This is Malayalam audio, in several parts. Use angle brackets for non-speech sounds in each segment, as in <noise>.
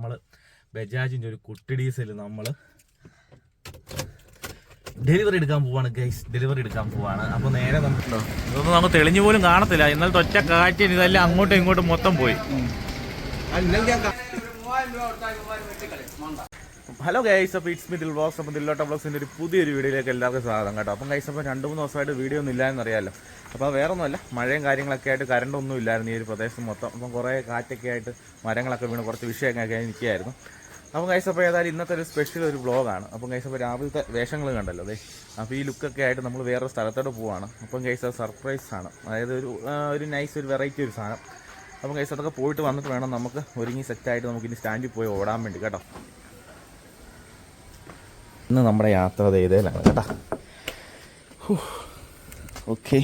നമ്മൾ ബജാജിന്റെ ഒരു കുട്ടി ഡീസൽ നമ്മൾ ഡെലിവറി എടുക്കാൻ പോവാണ് ഗൈസ് ഡെലിവറി എടുക്കാൻ പോവാണ്. അപ്പോൾ നേരെ നമുക്ക് ഇതൊന്നും നമുക്ക് തെളിഞ്ഞു പോലും കാണത്തില്ല. എന്നാൽ ഒറ്റ കാറ്റിന് ഇതെല്ലാം അങ്ങോട്ടും ഇങ്ങോട്ടും മൊത്തം പോയി. ഹലോ ഗൈസ് അപ്പോൾ ഇറ്റ്സ് മി ദിൽ വ്ളോഗ്സ് ദില്ലോട്ട വ്ളോഗ്സിന്റെ ഒരു പുതിയൊരു വീഡിയോയിലേക്ക് എല്ലാവർക്കും സ്വാഗതം കേട്ടോ. അപ്പം ഗൈസ് അപ്പോൾ രണ്ട് മൂന്ന് ദിവസമായിട്ട് വീഡിയോ ഒന്നും ഇല്ലായെന്ന് അറിയാമല്ലോ അപ്പോൾ വേറെ ഒന്നുമല്ല മഴയും കാര്യങ്ങളൊക്കെ ആയിട്ട് കറണ്ടൊന്നും ഇല്ലായിരുന്നു ഈ ഒരു പ്രദേശം മൊത്തം. അപ്പം കുറേ കാറ്റൊക്കെ ആയിട്ട് മരങ്ങളൊക്കെ വീണ് കുറച്ച് വിഷയമൊക്കെ ആയി നിൽക്കുകയായിരുന്നു. അപ്പം ഗൈസ് അപ്പോൾ ഏതായാലും ഇന്നത്തെ ഒരു സ്പെഷ്യൽ ഒരു വ്ളോഗാണ് അപ്പം ഗൈസ് അപ്പോൾ രാവിലത്തെ വേഷങ്ങൾ കണ്ടല്ലോ അതെ അപ്പോൾ ഈ ലുക്കൊക്കെ ആയിട്ട് നമ്മൾ വേറൊരു സ്ഥലത്തോട്ട് പോവാണ്. അപ്പം ഗൈസ് അത് സർപ്രൈസ് ആണ്. അതായത് ഒരു ഒരു നൈസ് ഒരു വെറൈറ്റി ഒരു സാധനം. അപ്പം ഗൈസ് അതൊക്കെ പോയിട്ട് വന്നിട്ട് വേണം നമുക്ക് ഒരുങ്ങി സെറ്റായിട്ട് നമുക്ക് ഇനി സ്റ്റാൻഡിൽ പോയി ഓടാൻ വേണ്ടി കേട്ടോ. ഇന്ന് നമ്മുടെ യാത്ര ചെയ്തതിലാണ് കേട്ടോ. ഓക്കെ.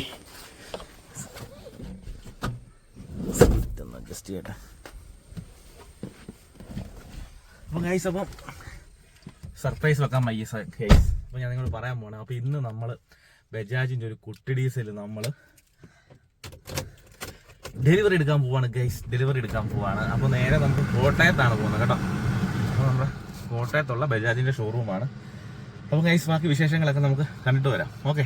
അഡ്ജസ്റ്റ് ചെയ്യട്ടെ. അപ്പം ഗൈസ് അപ്പം സർപ്രൈസ് വെക്കാൻ വയ്യ ഗൈസ് അപ്പം ഞാൻ നിങ്ങളോട് പറയാൻ പോണേ അപ്പം ഇന്ന് നമ്മൾ ബജാജിന്റെ ഒരു കുട്ടി ഡീസൽ നമ്മൾ ഡെലിവറി എടുക്കാൻ പോവാണ് ഗൈസ് ഡെലിവറി എടുക്കാൻ പോവാണ്. അപ്പോൾ നേരെ നമുക്ക് കോട്ടയത്താണ് പോകുന്നത് കേട്ടോ. അപ്പോൾ നമ്മുടെ കോട്ടയത്തുള്ള ബജാജിന്റെ ഷോറൂമാണ് അപ്പോൾ ഗൈസ് ബാക്കി വിശേഷങ്ങളൊക്കെ നമുക്ക് കണ്ടിട്ട് വരാം. ഓക്കെ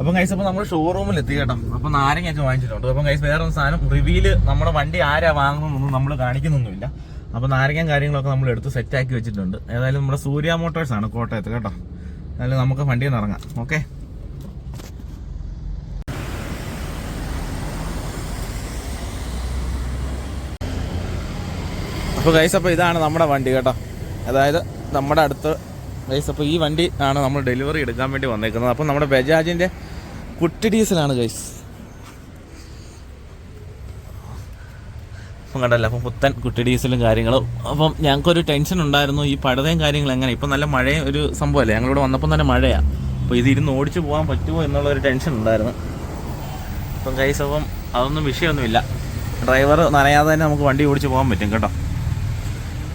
അപ്പം ഗൈസ് അപ്പോൾ നമ്മൾ ഷോറൂമിൽ എത്തി കേട്ടോ. അപ്പോൾ നാരങ്ങയൊക്കെ വാങ്ങിച്ചിട്ടുണ്ട്. അപ്പം ഗൈസ് വേറെ സാധനം റിവ്യൂൽ നമ്മുടെ വണ്ടി ആരാ വാങ്ങുന്നതൊന്നും നമ്മൾ കാണിക്കുന്നൊന്നുമില്ല. അപ്പോൾ നാരങ്ങയും കാര്യങ്ങളൊക്കെ നമ്മൾ എടുത്ത് സെറ്റാക്കി വെച്ചിട്ടുണ്ട്. ഏതായാലും നമ്മുടെ സൂര്യ മോട്ടോഴ്സ് ആണ് കോട്ടയത്ത് കേട്ടോ. ഏതായാലും നമുക്ക് വണ്ടിയിൽ നിന്ന് ഇറങ്ങാം. ഓക്കെ അപ്പോൾ ഗൈസ് അപ്പോൾ ഇതാണ് നമ്മുടെ വണ്ടി കേട്ടോ. അതായത് നമ്മുടെ അടുത്ത് ഗൈസ് അപ്പോൾ ഈ വണ്ടി ആണ് നമ്മൾ ഡെലിവറി എടുക്കാൻ വേണ്ടി വന്നേക്കുന്നത്. അപ്പോൾ നമ്മുടെ ബജാജിന്റെ കുട്ടി ഡീസലാണ് ഗൈസ് അപ്പം കണ്ടല്ലോ അപ്പം പുത്തൻ കുട്ടി ഡീസലും കാര്യങ്ങളും. അപ്പം ഞങ്ങൾക്കൊരു ടെൻഷൻ ഉണ്ടായിരുന്നു ഈ പടുതയും കാര്യങ്ങളും എങ്ങനെ? ഇപ്പം നല്ല മഴയും ഒരു സംഭവമല്ലേ? ഞങ്ങളിവിടെ വന്നപ്പം തന്നെ മഴയാണ് അപ്പോൾ ഇത് ഇരുന്ന് ഓടിച്ചു പോകാൻ പറ്റുമോ എന്നുള്ള ഒരു ടെൻഷൻ ഉണ്ടായിരുന്നു. അപ്പം ഗൈസ് അപ്പം അതൊന്നും വിഷയമൊന്നുമില്ല. ഡ്രൈവർ നനയാതെ തന്നെ നമുക്ക് വണ്ടി ഓടിച്ച് പോകാൻ പറ്റും കേട്ടോ.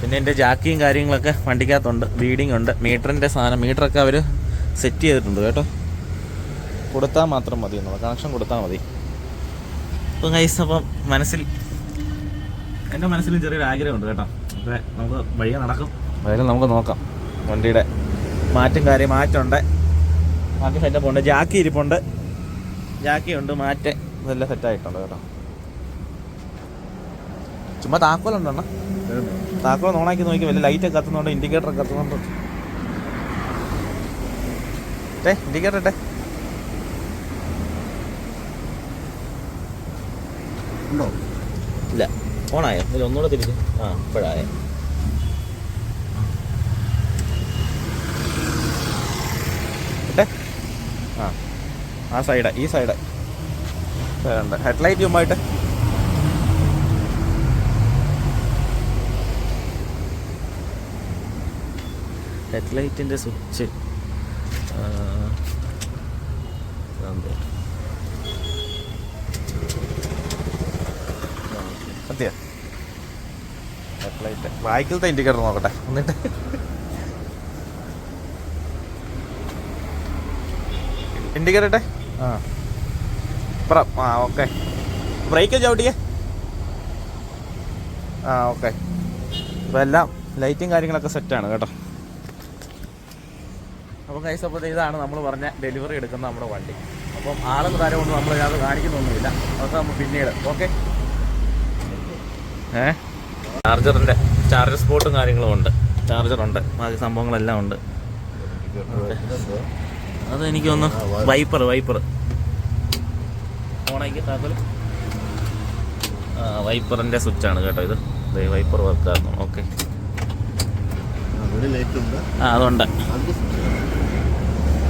പിന്നെ എന്റെ ജാക്കിയും കാര്യങ്ങളൊക്കെ വണ്ടിക്കകത്തുണ്ട് ബീഡിംഗ് ഉണ്ട്. മീറ്ററിന്റെ സാധനം മീറ്ററൊക്കെ അവർ സെറ്റ് ചെയ്തിട്ടുണ്ട് കേട്ടോ. കൊടുത്താൽ മാത്രം മതി എന്നുള്ള കണക്ഷൻ കൊടുത്താൽ മതി. അപ്പം കൈസ് അപ്പം മനസ്സിൽ എന്റെ മനസ്സിൽ ചെറിയൊരു ആഗ്രഹമുണ്ട് കേട്ടോ. അപ്പോൾ നമുക്ക് വഴിയെ നടക്കും. വഴിയെ നമുക്ക് നോക്കാം. വണ്ടിയുടെ മാറ്റും കാര്യം മാറ്റുണ്ട് ബാക്കി സെറ്റപ്പ് ഉണ്ട്. ജാക്കി ഇരിപ്പുണ്ട്. ജാക്കി ഉണ്ട് മാറ്റ് ഇതെല്ലാം സെറ്റായിട്ടുണ്ട് കേട്ടോ. ചുമ്മാ താക്കോലുണ്ടോ അണ്ണാ? താക്കോൽ ഓണാക്കി നോക്കി. വലിയ ലൈറ്റ് കത്തുന്നുണ്ട് ഇൻഡിക്കേറ്റർ ഒക്കെ കത്തുന്നുണ്ട്. ഇൻഡിക്കേറ്റർ ഇട്ടെ. ഉണ്ടോ? ഇല്ല. ഓണായോ? ഇതിൽ ഒന്നുകൂടെ തിരിച്ച്. ആ ഇപ്പോഴായ ആ ആ സൈഡ് ഈ സൈഡ് ഉണ്ട് ഹെഡ്ലൈറ്റ് ചുമ്മായിട്ട്. ഹെഡ്ലൈറ്റിന്റെ സ്വിച്ച് സത്യ. ഹെഡ്ലൈറ്റ് ബാക്കിലത്തെ ഇൻഡിക്കേറ്റർ നോക്കട്ടെ. എന്നിട്ട് ഇൻഡിക്കേറ്റർ ഇട്ടെ ആ. ഇപ്പുറം ആ ഓക്കെ ബ്രേക്ക് ചവിട്ടിയേ? ആ ഓക്കെ അപ്പോൾ എല്ലാം ലൈറ്റും കാര്യങ്ങളൊക്കെ സെറ്റാണ് കേട്ടോ. അപ്പം കൈസ് അപ്പോൾ ഇതാണ് നമ്മൾ പറഞ്ഞ ഡെലിവറി എടുക്കുന്ന നമ്മുടെ വണ്ടി. അപ്പം ആളെ താരം കൊണ്ട് നമ്മൾ ഇതിനകത്ത് കാണിക്കുന്നൊന്നുമില്ല. അതൊക്കെ നമ്മൾ പിന്നീട്. ഓക്കെ ഏ? ചാർജറിന്റെ ചാർജർ സ്പോട്ടും കാര്യങ്ങളും ഉണ്ട്. ചാർജറുണ്ട് ബാക്കി സംഭവങ്ങളെല്ലാം ഉണ്ട്. അത് എനിക്ക് ഒന്ന് വൈപ്പർ. വൈപ്പർ ഓണാക്കി സ്വിച്ച് ആണ് സ്വിച്ചാണ് കേട്ടോ ഇത്. വൈപ്പർ വർക്കായിരുന്നു ഓക്കെ ആ അതുണ്ട്.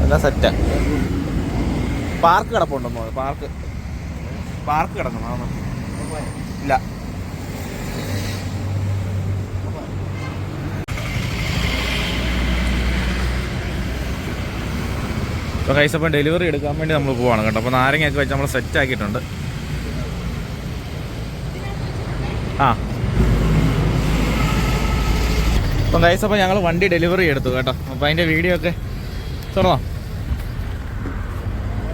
എല്ലാം സെറ്റാ പാർക്ക് കിടപ്പുണ്ടെന്നോ പാർക്ക്. പാർക്ക് കിടക്കണം ഇല്ല. അപ്പോൾ കൈസ് അപ്പം ഡെലിവറി എടുക്കാൻ വേണ്ടി നമ്മൾ പോവാണ് കേട്ടോ. അപ്പോൾ നാരങ്ങയൊക്കെ വെച്ച് നമ്മൾ സെറ്റ് ആക്കിയിട്ടുണ്ട്. ആ. അപ്പം കൈസ് അപ്പം ഞങ്ങൾ വണ്ടി ഡെലിവറി എടുത്തു കേട്ടോ. അപ്പോൾ അതിന്റെ വീഡിയോ ഒക്കെ തുറന്നോ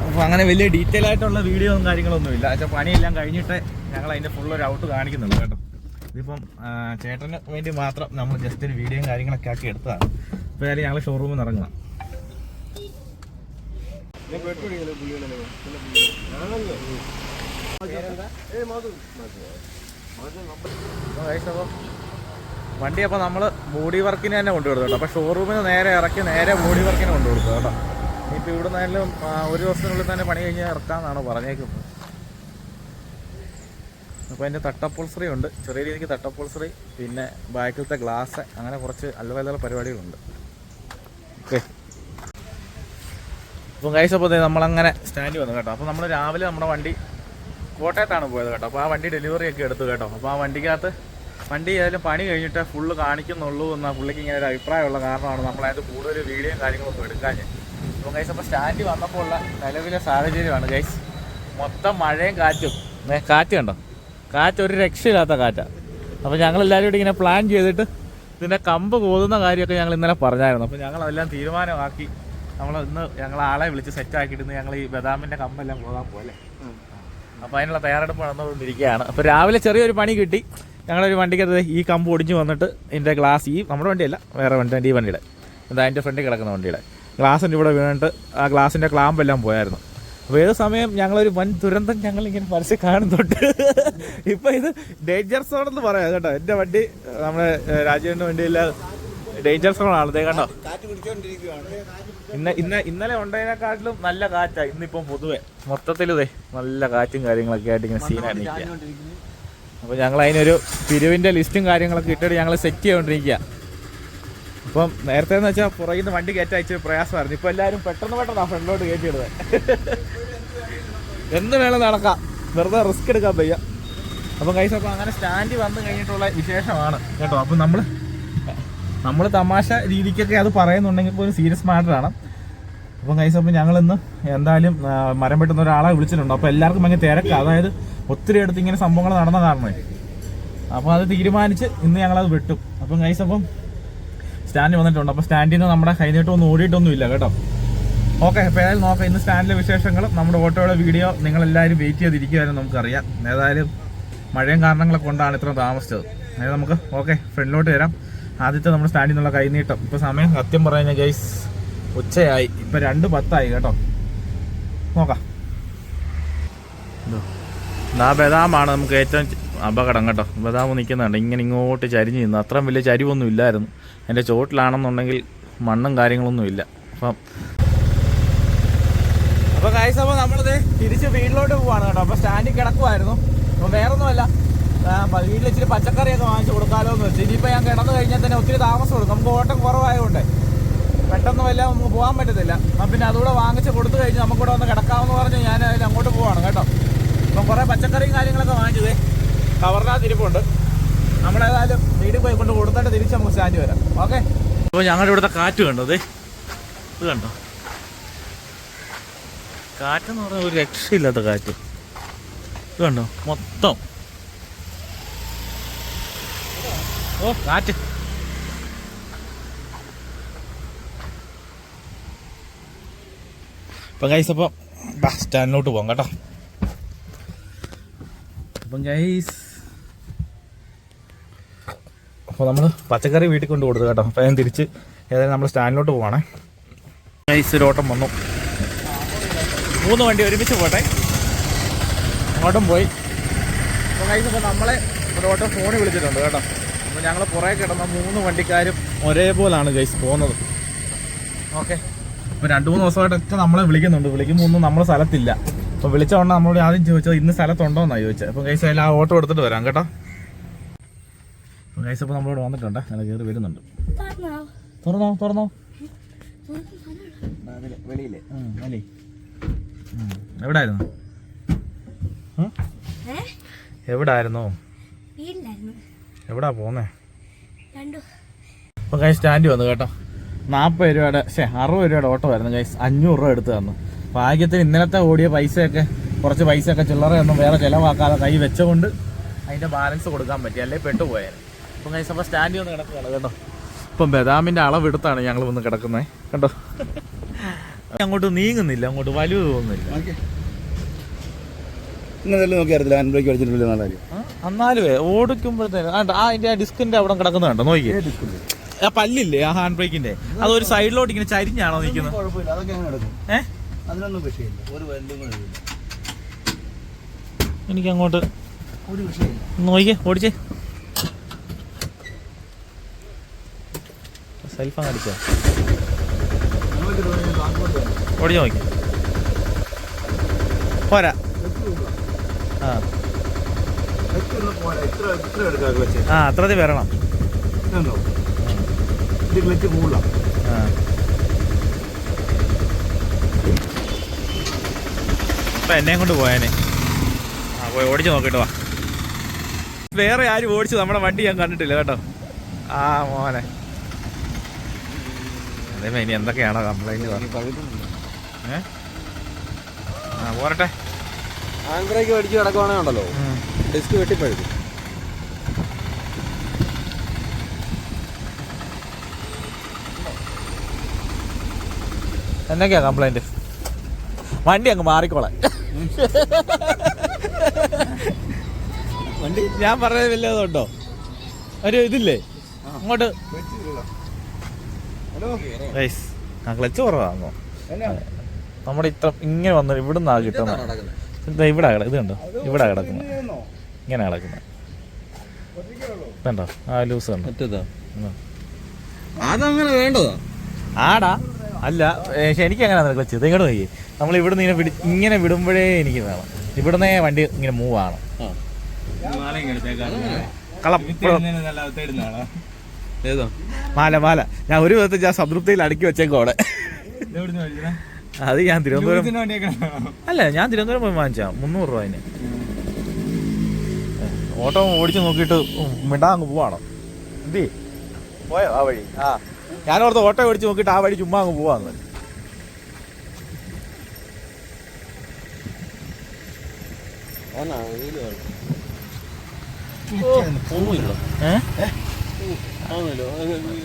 അപ്പോൾ അങ്ങനെ വലിയ ഡീറ്റെയിൽ ആയിട്ടുള്ള വീഡിയോ കാര്യങ്ങളൊന്നും ഇല്ല പക്ഷേ പണിയെല്ലാം കഴിഞ്ഞിട്ട് ഞങ്ങൾ അതിന്റെ ഒരു ഔട്ട് കാണിക്കുന്നുള്ളൂ കേട്ടോ. ഇതിപ്പം ചേട്ടന് വേണ്ടി മാത്രം നമ്മൾ ജസ്റ്റ് ഒരു വീഡിയോയും കാര്യങ്ങളൊക്കെ ആക്കി എടുത്തതാണ്. അപ്പോൾ ഏതായാലും ഞങ്ങൾ ഷോറൂമിൽ നിന്ന് അപ്പോൾ വണ്ടി അപ്പോൾ നമ്മൾ ബോഡി വർക്കിന് തന്നെ കൊണ്ടുകൊടുത്തു കേട്ടോ. അപ്പോൾ ഷോറൂമിൽ നേരെ ഇറക്കി നേരെ ബോഡി വർക്കിന് കൊണ്ടുകൊടുത്തു കേട്ടോ. ഇനിയിപ്പോൾ ഇവിടെ ഒരു ദിവസത്തിനുള്ളിൽ തന്നെ പണി കഴിഞ്ഞ് ഇറക്കാമെന്നാണ് പറഞ്ഞേക്കുന്നത്. അപ്പോൾ അതിന്റെ തട്ടപ്പോൾസറി ഉണ്ട്. ചെറിയ രീതിക്ക് തട്ടപ്പോൾസറി പിന്നെ ബാക്കിലത്തെ ഗ്ലാസ് അങ്ങനെ കുറച്ച് അല്ലവല്ല പരിപാടികളുണ്ട്. ഓക്കെ. അപ്പം കഴിച്ച അപ്പോൾ നമ്മളങ്ങനെ സ്റ്റാൻഡ് വന്നു കേട്ടോ. അപ്പോൾ നമ്മൾ രാവിലെ നമ്മുടെ വണ്ടി കോട്ടയത്താണ് പോയത് കേട്ടോ. അപ്പോൾ ആ വണ്ടി ഡെലിവറി ഒക്കെ എടുത്തു കേട്ടോ. അപ്പോൾ ആ വണ്ടിക്കകത്ത് വണ്ടി ഏതായാലും പണി കഴിഞ്ഞിട്ട് ഫുള്ള് കാണിക്കുന്നുള്ളൂ എന്ന പുള്ളിക്ക് ഇങ്ങനെ ഒരു അഭിപ്രായമുള്ള കാരണമാണ് നമ്മളതിനകത്ത് കൂടുതൽ വീഡിയോ കാര്യങ്ങളൊക്കെ എടുക്കാൻ അപ്പം ഗൈസ് അപ്പോൾ സ്റ്റാൻഡ് വന്നപ്പോൾ ഉള്ള നിലവിലെ സാഹചര്യമാണ് ഗൈസ് മൊത്തം മഴയും കാറ്റും. കാറ്റ് കണ്ടോ? കാറ്റ് ഒരു രക്ഷയില്ലാത്ത കാറ്റാണ് അപ്പോൾ ഞങ്ങളെല്ലാവരും കൂടി ഇങ്ങനെ പ്ലാൻ ചെയ്തിട്ട് ഇതിന്റെ കമ്പ് കോതുന്ന കാര്യമൊക്കെ ഞങ്ങൾ ഇന്നലെ പറഞ്ഞായിരുന്നു. അപ്പോൾ ഞങ്ങൾ അതെല്ലാം തീരുമാനമാക്കി. നമ്മൾ ഇന്ന് ഞങ്ങൾ ആളെ വിളിച്ച് സെറ്റ് ആക്കിയിട്ട് ഞങ്ങൾ ഈ ബദാമിന്റെ കമ്പെല്ലാം കോതാൻ പോലെ അപ്പോൾ അതിനുള്ള തയ്യാറെടുപ്പ് നടന്നുകൊണ്ടിരിക്കുകയാണ്. അപ്പോൾ രാവിലെ ചെറിയൊരു പണി കിട്ടി. ഞങ്ങളൊരു വണ്ടിക്കകത്ത് ഈ കമ്പ് ഒടിഞ്ഞു വന്നിട്ട് ഇതിന്റെ ഗ്ലാസ് ഈ നമ്മുടെ വണ്ടിയല്ല വേറെ വണ്ടി ഈ വണ്ടിയുടെ എന്താ അതിന്റെ ഫ്രണ്ടിൽ കിടക്കുന്ന വണ്ടിയുടെ. ഗ്ലാസിന്റെ ഇവിടെ വീണിട്ട് ആ ഗ്ലാസിന്റെ ക്ലാമ്പെല്ലാം പോയായിരുന്നു. അപ്പോൾ ഏത് സമയം ഞങ്ങളൊരു വൻ ദുരന്തം ഞങ്ങൾ ഇങ്ങനെ പരസ്യം കാണുന്നുണ്ട്. ഇപ്പോൾ ഇത് ഡേഞ്ചർ സോൺ എന്ന് പറയാം. കേട്ടോ എന്റെ വണ്ടി നമ്മുടെ രാജീവിന്റെ വണ്ടിയില്ല ഡേഞ്ചർ സോൺ ആണ്. ദേ കണ്ടോ? ഇന്ന് ഇന്ന ഇന്ന ഇന്നലെ ഉണ്ടായതിനെക്കാട്ടിലും നല്ല കാറ്റാ. ഇന്നിപ്പം പൊതുവെ. മൊത്തത്തിലിതേ നല്ല കാറ്റും കാര്യങ്ങളൊക്കെ ആയിട്ട് ഇങ്ങനെ സീനായിട്ട് അപ്പോൾ ഞങ്ങൾ അതിനൊരു പിരിവിന്റെ ലിസ്റ്റും കാര്യങ്ങളൊക്കെ ഇട്ടിട്ട് ഞങ്ങൾ സെറ്റ് ചെയ്തുകൊണ്ടിരിക്കുക അപ്പം നേരത്തെ എന്ന് വെച്ചാൽ പുറകിൽ നിന്ന് വണ്ടി കയറ്റി അയച്ച പ്രയാസമായിരുന്നു. ഇപ്പൊ എല്ലാവരും പെട്ടെന്ന് പെട്ടെന്ന് ഫ്രണ്ടിലോട്ട് കയറ്റിയിടുന്നത് എന്ത് വേണം നടക്കാം. വെറുതെ റിസ്ക് എടുക്കാൻ വയ്യ. അപ്പം കൈസ് അപ്പം അങ്ങനെ സ്റ്റാൻഡ് വന്ന് കഴിഞ്ഞിട്ടുള്ള വിശേഷമാണ് കേട്ടോ. അപ്പം നമ്മൾ നമ്മൾ തമാശ രീതിക്കൊക്കെ അത് പറയുന്നുണ്ടെങ്കിൽ ഒരു സീരിയസ് മാറ്ററാണ് അപ്പം കൈസ് അപ്പം ഞങ്ങളിന്ന് എന്തായാലും മരം വെട്ടുന്ന ഒരാളെ വിളിച്ചിട്ടുണ്ട്. അപ്പോൾ എല്ലാവർക്കും ഭയങ്കര തിരക്ക്. അതായത് ഒത്തിരി അടുത്ത് ഇങ്ങനെ സംഭവങ്ങൾ നടന്ന കാരണമേ. അപ്പോൾ അത് തീരുമാനിച്ച് ഇന്ന് ഞങ്ങളത് വെട്ടും. അപ്പം കൈസ് അപ്പം സ്റ്റാൻഡ് വന്നിട്ടുണ്ട്. അപ്പോൾ സ്റ്റാൻഡിൽ നിന്ന് നമ്മുടെ കൈനീട്ടൊന്നും ഓടിയിട്ടൊന്നും ഇല്ല കേട്ടോ. ഓക്കെ അപ്പോൾ ഏതായാലും നോക്കാം. ഇന്ന് സ്റ്റാൻഡിലെ വിശേഷങ്ങളും നമ്മുടെ ഓട്ടോയുടെ വീഡിയോ നിങ്ങൾ നിങ്ങളെല്ലാവരും വെയിറ്റ് ചെയ്തിരിക്കുമായിരുന്നു നമുക്കറിയാം. ഏതായാലും മഴയും കാരണങ്ങളൊക്കെ കൊണ്ടാണ് ഇത്ര താമസിച്ചത്. അതായത് നമുക്ക് ഓക്കെ ഫ്രണ്ടിലോട്ട് വരാം. ആദ്യത്തെ നമ്മുടെ സ്റ്റാൻഡിൽ നിന്നുള്ള കൈനീട്ടം. ഇപ്പോൾ സമയം സത്യം പറഞ്ഞാൽ ഗൈസ് ഉച്ചയായി. ഇപ്പം രണ്ട് പത്തായി കേട്ടോ. നോക്കാം. ദാ ബദാമാണ് നമുക്ക് ഏറ്റവും അപകടം കേട്ടോ. ബദാം നിൽക്കുന്നുണ്ട് ഇങ്ങനെ ഇങ്ങോട്ട് ചരിഞ്ഞ് നിന്ന്. അത്രയും വലിയ ചരിവൊന്നും ഇല്ലായിരുന്നു. എന്റെ ചോട്ടിലാണെന്നുണ്ടെങ്കിൽ മണ്ണും കാര്യങ്ങളൊന്നും ഇല്ല. അപ്പം അപ്പോൾ കാഴ്ച അപ്പോൾ നമ്മളിത് തിരിച്ച് വീട്ടിലോട്ട് പോവാണ് കേട്ടോ. അപ്പോൾ സ്റ്റാൻഡിൽ കിടക്കുമായിരുന്നു അപ്പോൾ വേറൊന്നുമല്ല. വീട്ടിൽ ഇച്ചിരി പച്ചക്കറിയൊക്കെ വാങ്ങിച്ചു കൊടുക്കാമല്ലോ എന്ന് വെച്ച്. ഇനിയിപ്പോൾ ഞാൻ കിടന്നു കഴിഞ്ഞാൽ തന്നെ ഒത്തിരി താമസം കൊടുക്കും നമുക്ക് ഓട്ടം കുറവായതുകൊണ്ട് പെട്ടെന്ന് വല്ല നമുക്ക് പോകാൻ പറ്റത്തില്ല. അപ്പം പിന്നെ അതുകൂടെ വാങ്ങിച്ച് കൊടുത്തു കഴിഞ്ഞ് നമുക്കിവിടെ വന്ന് കിടക്കാമെന്ന് പറഞ്ഞ് ഞാൻ അതിൽ അങ്ങോട്ട് പോവാണ് കേട്ടോ അപ്പം കുറേ പച്ചക്കറിയും കാര്യങ്ങളൊക്കെ വാങ്ങിച്ചതേ കവറിനകത്ത് ഇരിപ്പുണ്ട്. നമ്മളേതായാലും വീട്ടിൽ പോയി കൊണ്ട് കൊടുത്തിട്ട് തിരിച്ച് നമുക്ക് സ്റ്റാൻഡ് വരാം. ഓക്കെ? അപ്പോൾ ഞങ്ങളുടെ ഇവിടുത്തെ കാറ്റ് കണ്ടോ? ഇത് കണ്ടോ? കാറ്റെന്ന് പറഞ്ഞാൽ ഒരു രക്ഷയില്ലാത്ത കാറ്റ്. ഇത് കണ്ടോ? മൊത്തം. ഓ കാറ്റ്. അപ്പം ഗൈസ് അപ്പം സ്റ്റാൻഡിലോട്ട് പോകാം കേട്ടോ. അപ്പം ഗൈസ് അപ്പോൾ നമ്മൾ പച്ചക്കറി വീട്ടിൽ കൊണ്ട് കൊടുത്തു കേട്ടോ. അപ്പോൾ ഞാൻ തിരിച്ച് ഏതായാലും നമ്മൾ സ്റ്റാൻഡിലോട്ട് പോവാണേ. ഒരു ഓട്ടം വന്നു. മൂന്ന് വണ്ടി ഒരുമിച്ച് പോട്ടെ. അങ്ങോട്ടും പോയി. അപ്പോൾ നൈസ് നമ്മളെ ഒരു ഓട്ടം ഫോണിൽ വിളിച്ചിട്ടുണ്ട് കേട്ടോ. അപ്പോൾ ഞങ്ങൾ പുറകെ കിടന്ന മൂന്ന് വണ്ടിക്കാരും ഒരേപോലാണ് ഗൈസ് പോകുന്നത്. ഓക്കെ അപ്പോൾ രണ്ട് മൂന്ന് ദിവസമായിട്ടൊക്കെ നമ്മളെ വിളിക്കുന്നുണ്ട്. വിളിക്കുമ്പോൾ ഒന്നും നമ്മളെ സ്ഥലത്തില്ല. അപ്പോൾ വിളിച്ചോണ്ട് നമ്മളോട് ആദ്യം ചോദിച്ചത് ഇന്ന് സ്ഥലത്തുണ്ടോ എന്നാണ് ചോദിച്ചത്. അപ്പോൾ ഗൈസ് അതിൽ ആ ഓട്ടോ എടുത്തിട്ട് വരാം കേട്ടോ. ഗൈസ് അപ്പോൾ നമ്മളോട് വന്നിട്ടുണ്ട്. അങ്ങനെ കയറി വരുന്നുണ്ട്. തുറന്നോ? തുറന്നോ? വെളിയിലെ. അല്ലേ എവിടായിരുന്നു? എവിടായിരുന്നു? എവിടാ പോന്നേ? രണ്ടു അപ്പം കൈ സ്റ്റാൻഡ് വന്നു കേട്ടോ. നാൽപ്പത് രൂപയുടെ ശേ അറുപത് രൂപയുടെ ഓട്ടോ ആയിരുന്നു ഗൈസ് അഞ്ഞൂറ് രൂപ എടുത്തു തന്നു. ഭാഗ്യത്തിന് ഇന്നലത്തെ ഓടിയ പൈസയൊക്കെ കുറച്ച് പൈസയൊക്കെ ചില്ലറയൊന്നും വേറെ ചിലവാക്കാതെ കൈ വെച്ചുകൊണ്ട് അതിന്റെ ബാലൻസ് കൊടുക്കാൻ പറ്റി. അല്ലേ പെട്ടുപോയാൽ അപ്പം ഗൈസ് അപ്പോൾ സ്റ്റാൻഡിൽ വന്ന് കിടക്കുകയാണ് കേട്ടോ. ഇപ്പം ബദാമിന്റെ അളവെടുത്താണ് ഞങ്ങൾ വന്ന് കിടക്കുന്നത്. കണ്ടോ? അങ്ങോട്ട് നീങ്ങുന്നില്ല അങ്ങോട്ട് വലിവ് തോന്നുന്നില്ല. ഇന്നലെ നോക്കി അറിയത്തില്ല ഹാൻഡ് ബ്രേക്ക് അടിച്ചിട്ടില്ല നല്ല കാര്യം ആ, എന്നാലുവേ ഓടിക്കുമ്പോഴത്തേന് ആ ആ അതിന്റെ ആ അവിടെ നോക്കിയേ. പല്ലില്ലേ ആ ഹാൻഡ് ബ്രേക്കിന്റെ അത് ഒരു സൈഡിലോട്ട് ഇങ്ങനെ ചരിഞ്ഞാണോ നിൽക്കുന്നത്? അതിനൊന്നും വിഷയമില്ല. ഒരു എനിക്ക് അങ്ങോട്ട് ഒരു വിഷയമില്ല. നോക്കിയേ ഓടിച്ചേ. സെൽഫ് അടിച്ചോ. തോന്നിയ ട്രാൻസ്പോർട്ട് ഓടിച്ചു നോക്കി. പോരാ. ആ. ആ വരണം. ആ. എന്നെയും കൊണ്ട് പോയാനെ. ആ പോയി ഓടിച്ചു നോക്കിട്ട് വാ. വേറെ ആരും ഓടിച്ചു നമ്മുടെ വണ്ടി ഞാൻ കണ്ടിട്ടില്ല കേട്ടോ. ആ മോനെ. അതേ ഇനി എന്തൊക്കെയാണോ കംപ്ലൈന്റ് ഏ? ആ പോരട്ടെ. ആങ്കറേക്ക് മേടിച്ച് കിടക്കുവാണെങ്കിൽ ഉണ്ടല്ലോ. ഡിസ്ക് വെട്ടിപ്പഴുക്കും എന്തൊക്കെയാ കംപ്ലൈന്റ് വണ്ടി അങ്ങ് മാറിക്കോളാം. വണ്ടി? ഞാൻ പറഞ്ഞത് വല്ലതുണ്ടോ ഒരു ഇതില്ലേ? അങ്ങോട്ട് ക്ലച്ച് കുറവാണോ നമ്മുടെ ഇത്ര ഇങ്ങനെ വന്ന് ഇവിടുന്ന് ആ കിട്ടുന്നത്? ഇതാ ഇവിടെ ഇത് കണ്ടോ? ഇവിടെ കിടക്കുന്നത് ഇങ്ങനെ കിടക്കുന്നത് കണ്ടോ? ആ ലൂസ് കണ്ടോ. അതങ്ങനെ വേണ്ടതാ? ആടാ. അല്ല പക്ഷെ എനിക്ക് അങ്ങനെ ക്ലച്ച് ഇത് ഇങ്ങോട്ട് നോക്കി നമ്മൾ ഇവിടുന്ന് നിന്ന് വിടി ഇങ്ങനെ വിടുമ്പോഴേ എനിക്ക് വേണം. ഇവിടുന്നേ വണ്ടി ഇങ്ങനെ മൂവ് ആണ് കളം ഏതാ? മാല മാല. ഞാൻ ഒരു വിധത്തിൽ ഞാൻ സംതൃപ്തിയിൽ അടുക്കി വെച്ചേക്കോടെ അവിടെ. അത് ഞാൻ തിരുവനന്തപുരം അല്ല ഞാൻ തിരുവനന്തപുരം പോയി വാങ്ങിച്ചാ. മുന്നൂറ് രൂപ അതിന്. ഓട്ടോ ഓടിച്ച് നോക്കിയിട്ട് മിണ്ടാ അങ്ങ് പോവാണോ? എന്തി? പോയോ ആ വഴി? ആ. ഞാൻ ഞാനോർത്ത് ഓട്ടോ ഓടിച്ച് നോക്കിയിട്ട് ആ വഴി ചുമ്മാ അങ്ങ് പോവാന്ന്. ഏ?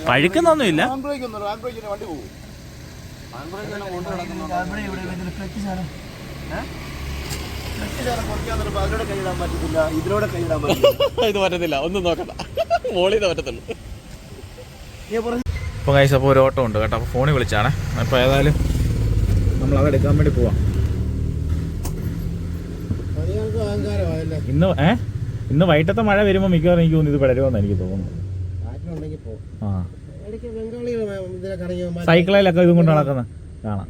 പഴുക്കുന്നൊന്നുമില്ല. <laughs> ഇത് പറ്റത്തില്ല. ഒന്നും നോക്കണ്ട. മോളിൽ പറ്റത്തുള്ളൂ. ഇപ്പൊ ഇപ്പോൾ കഴിച്ച അപ്പോൾ ഒരു ഓട്ടോ ഉണ്ട് കേട്ടോ. അപ്പോൾ ഫോണിൽ വിളിച്ചാണ്. അപ്പോൾ ഏതായാലും നമ്മൾ അത് എടുക്കാൻ വേണ്ടി പോവാം. ഇന്ന് ഏ? ഇന്ന് വൈകിട്ടത്തെ മഴ വരുമ്പോൾ മിക്കവാറും എനിക്ക് തോന്നുന്നു ഇത് പടരുമെന്ന് എനിക്ക് തോന്നുന്നു കാറ്റിനുണ്ടെങ്കിൽ പോകും ആ ഇടയ്ക്ക് ബംഗാളികൾ ഇതിലൊക്കെ ഇറങ്ങി സൈക്കിളിലൊക്കെ ഇതും കൊണ്ട് നടക്കുന്ന. കാണാം.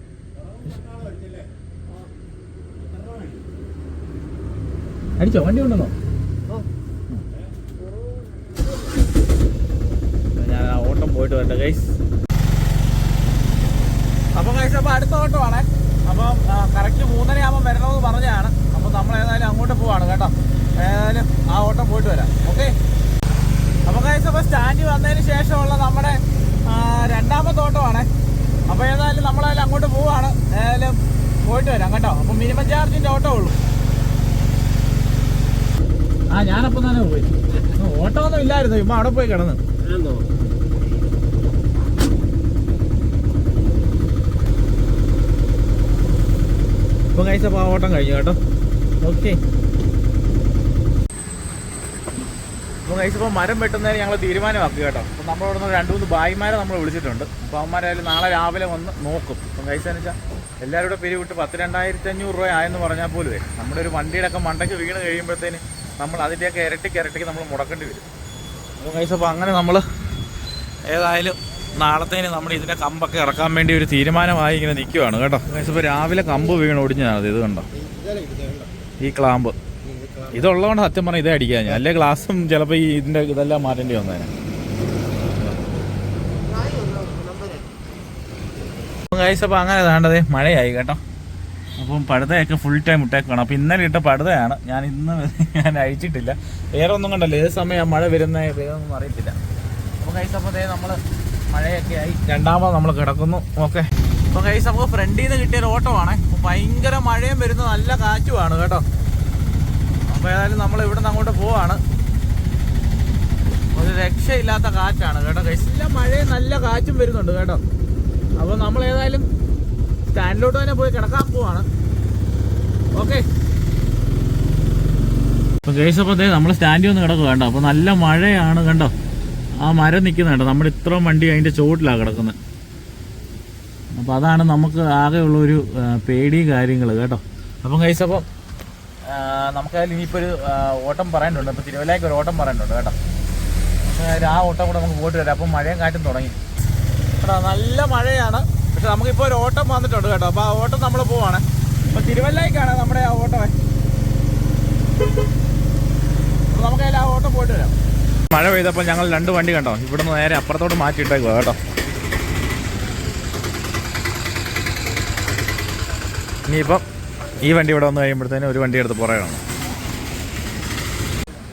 അടിച്ചോ? വണ്ടി ഉണ്ടെന്നോ ഞാൻ ഓട്ടം പോയിട്ട് വരട്ടെ ഗൈസ് അപ്പൊ ഗൈസ് അപ്പൊ അടുത്ത ഓട്ടമാണ്. അപ്പം കറക്റ്റ് മൂന്നര ആകുമ്പോൾ വരണമെന്ന് പറഞ്ഞതാണ്. അപ്പോൾ നമ്മൾ ഏതായാലും അങ്ങോട്ട് പോവാണ് കേട്ടോ. ഏതായാലും ആ ഓട്ടം പോയിട്ട് വരാം. ഓക്കെ അപ്പോൾ ഗൈസ് അപ്പോൾ സ്റ്റാൻഡിൽ വന്നതിന് ശേഷമുള്ള നമ്മുടെ രണ്ടാമത്തെ ഓട്ടമാണ് അപ്പോൾ ഏതായാലും നമ്മളതിൽ അങ്ങോട്ട് പോവാണ്. ഏതായാലും പോയിട്ട് വരാം കേട്ടോ. അപ്പോൾ മിനിമം ചാർജിന്റെ ഓട്ടോ ഉള്ളൂ. ആ ഞാനപ്പം തന്നെ പോയി. ഓട്ടോ ഒന്നും ഇല്ലായിരുന്നു. ഇമ്മ അവിടെ പോയി കിടന്ന്. ഇപ്പൊ കഴിച്ചപ്പോൾ ആ ഓട്ടം കഴിഞ്ഞു കേട്ടോ. ഓക്കെ അപ്പോൾ കഴിച്ചപ്പോൾ മരം വെട്ടുന്നതിന് ഞങ്ങൾ തീരുമാനമാക്കി കേട്ടോ. അപ്പോൾ നമ്മളിവിടെ നിന്ന് രണ്ട് മൂന്ന് ഭായിമാരെ നമ്മൾ വിളിച്ചിട്ടുണ്ട്. അപ്പോൾ അവന്മാരായാലും നാളെ രാവിലെ വന്ന് നോക്കും. അപ്പം കഴിച്ചതെന്ന് വെച്ചാൽ എല്ലാവരും കൂടെ പിരിവിട്ട് പത്ത് രണ്ടായിരത്തി അഞ്ഞൂറ് രൂപ ആയെന്ന് പറഞ്ഞാൽ പോലും നമ്മുടെ ഒരു വണ്ടിയുടെ ഒക്കെ മണ്ടയ്ക്ക് വീണ് കഴിയുമ്പോഴത്തേന് നമ്മൾ അതിന്റെയൊക്കെ ഇരട്ടിക്ക് ഇരട്ടിക്ക് നമ്മൾ മുടക്കേണ്ടി വരും. അപ്പോൾ കഴിച്ചപ്പോൾ അങ്ങനെ നമ്മൾ ഏതായാലും നാളത്തേന് നമ്മൾ ഇതിന്റെ കമ്പൊക്കെ ഇറക്കാൻ വേണ്ടി ഒരു തീരുമാനമായി ഇങ്ങനെ നിൽക്കുവാണ് കേട്ടോ. കഴിച്ചപ്പോൾ രാവിലെ കമ്പ് വീണ് ഒടിഞ്ഞതാണ് ഇത് കണ്ടോ? ഈ ക്ലാമ്പ്. ഇതുള്ളതുകൊണ്ട് സത്യം പറഞ്ഞാൽ ഇതേ അടിക്കാൻ ഞാൻ. അല്ലെ ഗ്ലാസും ചിലപ്പോൾ ഈ ഇതിന്റെ ഇതെല്ലാം മാറ്റേണ്ടി വന്നേനെ. അപ്പോൾ അങ്ങനെ വേണ്ടത് മഴയായി കേട്ടോ. അപ്പം പടുതയൊക്കെ ഫുൾ ടൈം ഇട്ടേക്കാണ് അപ്പം ഇന്നലെ ഇട്ട പടുതയാണ്. ഞാൻ ഇന്ന് ഞാൻ അഴിച്ചിട്ടില്ല. വേറെ ഒന്നും കണ്ടല്ലോ. ഏത് സമയം മഴ വരുന്ന വേറൊന്നും അറിയത്തില്ല. അപ്പോൾ ഗൈസ് അപ്പോൾ അതേ നമ്മൾ മഴയൊക്കെ ആയി. രണ്ടാമത് നമ്മൾ കിടക്കുന്നു. ഓക്കെ. അപ്പോൾ ഗൈസ് അപ്പോൾ ഫ്രണ്ടിൽ നിന്ന് കിട്ടിയൊരു ഓട്ടോ ആണേ ഭയങ്കര മഴയും വരുന്ന. നല്ല കാറ്റുമാണ് കേട്ടോ. അപ്പോൾ ഏതായാലും നമ്മൾ ഇവിടെ നിന്ന് അങ്ങോട്ട് പോവാണ്. ഒരു രക്ഷയില്ലാത്ത കാറ്റാണ് കേട്ടോ നല്ല മഴയും നല്ല കാറ്റും വരുന്നുണ്ട് കേട്ടോ. അപ്പോൾ നമ്മൾ ഏതായാലും സ്റ്റാൻഡിലോട്ട് തന്നെ പോയി കിടക്കാൻ പോവാണ്. ഓക്കെ. അപ്പോൾ കേസ് അപ്പോൾ നമ്മൾ സ്റ്റാൻഡിൽ ഒന്ന് കിടക്കുക കേട്ടോ അപ്പോൾ നല്ല മഴയാണ് കണ്ടോ? ആ മരം നിൽക്കുന്നത് കേട്ടോ നമ്മുടെ ഇത്രയും വണ്ടി അതിന്റെ ചുവട്ടിലാണ് കിടക്കുന്നത് അപ്പോൾ അതാണ് നമുക്ക് ആകെയുള്ള ഒരു പേടി കാര്യങ്ങൾ കേട്ടോ. അപ്പം കേസ് നമുക്കതിൽ ഇനിയിപ്പോൾ ഒരു ഓട്ടം പറയാനുണ്ട്. ഇപ്പോൾ തിരുവല്ലയ്ക്ക് ഒരു ഓട്ടം പറയാനുണ്ട് കേട്ടോ. ആ ഓട്ടം കൂടെ നമുക്ക് പോയിട്ട് വരാം. അപ്പം മഴയും കാറ്റും തുടങ്ങി. കേട്ടോ നല്ല മഴയാണ്. പക്ഷെ നമുക്കിപ്പോൾ ഒരു ഓട്ടം വന്നിട്ടുണ്ട് കേട്ടോ. അപ്പോൾ ആ ഓട്ടം നമ്മൾ പോവാണ്. അപ്പോൾ തിരുവല്ലയ്ക്കാണ് നമ്മുടെ ആ ഓട്ടമേ നമുക്ക് ആ ഓട്ടം പോയിട്ട് വരാം. മഴ പെയ്തപ്പോൾ ഞങ്ങൾ രണ്ട് വണ്ടി കണ്ടോ? ഇവിടുന്ന് നേരെ അപ്പുറത്തോട്ട് മാറ്റി മാറ്റിയിട്ടേക്കുക കേട്ടോ. ഇനിയിപ്പം ഈ വണ്ടി ഇവിടെ വന്ന് കഴിയുമ്പോഴത്തേനും ഒരു വണ്ടി എടുത്ത് പുറകെയാണ്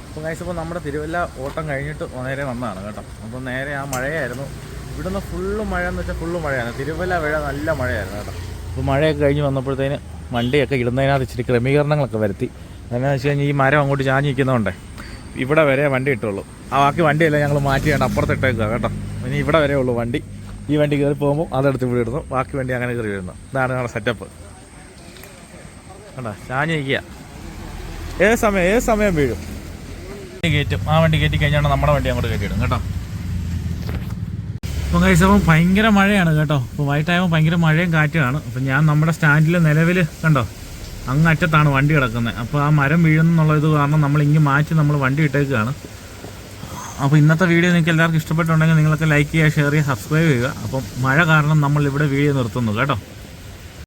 അപ്പോൾ കഴിച്ച് ഇപ്പോൾ നമ്മുടെ തിരുവല്ല ഓട്ടം കഴിഞ്ഞിട്ട് നേരെ വന്നതാണ് കേട്ടോ. അപ്പോൾ നേരെ ആ മഴയായിരുന്നു. ഇവിടുന്ന് ഫുള്ള് മഴ എന്ന് വെച്ചാൽ ഫുള്ള് മഴയാണ്. തിരുവല്ല വഴ നല്ല മഴയായിരുന്നു കേട്ടോ. അപ്പോൾ മഴയൊക്കെ കഴിഞ്ഞ് വന്നപ്പോഴത്തേന് വണ്ടിയൊക്കെ ഇടുന്നതിനകത്ത് ഇച്ചിരി ക്രമീകരണങ്ങളൊക്കെ വരുത്തി. എന്താണെന്ന് വെച്ച് കഴിഞ്ഞാൽ ഈ മരം അങ്ങോട്ട് ചാഞ്ഞ് നിൽക്കുന്നതുകൊണ്ടേ ഇവിടെ വരെ വണ്ടി ഇട്ടുള്ളൂ. ആ ബാക്കി വണ്ടിയല്ല ഞങ്ങൾ മാറ്റിയാണ് അപ്പുറത്ത് ഇട്ടേക്കുക കേട്ടോ. ഇനി ഇവിടെ വരെ ഉള്ളൂ വണ്ടി. ഈ വണ്ടി കയറി പോകുമ്പോൾ അതെടുത്ത് ഇവിടെ ഇടുന്നു. ബാക്കി വണ്ടി അങ്ങനെ കയറി വരുന്നു. ഇതാണ് ഞങ്ങളുടെ സെറ്റപ്പ് കണ്ടോ? നിൽക്കുക ഏത് സമയം ഏത് സമയം വീഴും? കയറ്റും. ആ വണ്ടി കയറ്റി കഴിഞ്ഞാൽ നമ്മുടെ വണ്ടി അങ്ങോട്ട് കയറ്റിയിടും കേട്ടോ. അപ്പം കഴിച്ചപ്പം ഭയങ്കര മഴയാണ് കേട്ടോ. അപ്പോൾ വൈകിട്ടായപ്പോൾ ഭയങ്കര മഴയും കാറ്റുമാണ്. അപ്പം ഞാൻ നമ്മുടെ സ്റ്റാൻഡിൽ നിലവിൽ കണ്ടോ? അങ്ങ് അറ്റത്താണ് വണ്ടി കിടക്കുന്നത്. അപ്പോൾ ആ മരം വീഴുന്നുള്ള ഇത് കാരണം നമ്മൾ ഇങ്ങ് മാറ്റി നമ്മൾ വണ്ടി ഇട്ടേക്കുകയാണ് അപ്പോൾ ഇന്നത്തെ വീഡിയോ നിങ്ങൾക്ക് എല്ലാവർക്കും ഇഷ്ടപ്പെട്ടുണ്ടെങ്കിൽ നിങ്ങളൊക്കെ ലൈക്ക് ചെയ്യുക ഷെയർ ചെയ്യുക സബ്സ്ക്രൈബ് ചെയ്യുക. അപ്പം മഴ കാരണം നമ്മൾ ഇവിടെ വീഡിയോ നിർത്തുന്നു കേട്ടോ.